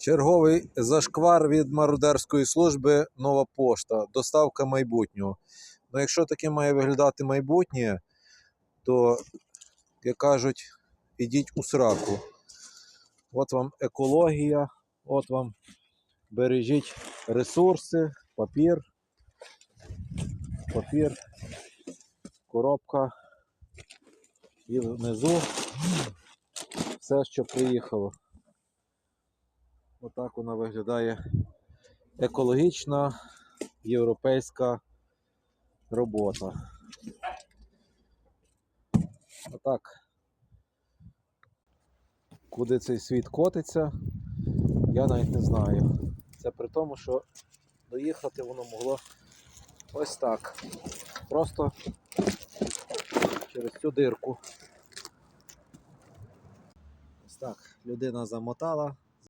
Черговий зашквар від мародерської служби Нова пошта. Доставка майбутнього. Ну, якщо таке має виглядати майбутнє, то, як кажуть, ідіть у сраку. От вам екологія, от вам бережіть ресурси, папір, папір, коробка і внизу все, що приїхало. Отак вона виглядає екологічна європейська робота. Отак. Куди цей світ котиться, я навіть не знаю. Це при тому, що доїхати воно могло ось так. Просто через цю дирку. Ось так, людина замотала,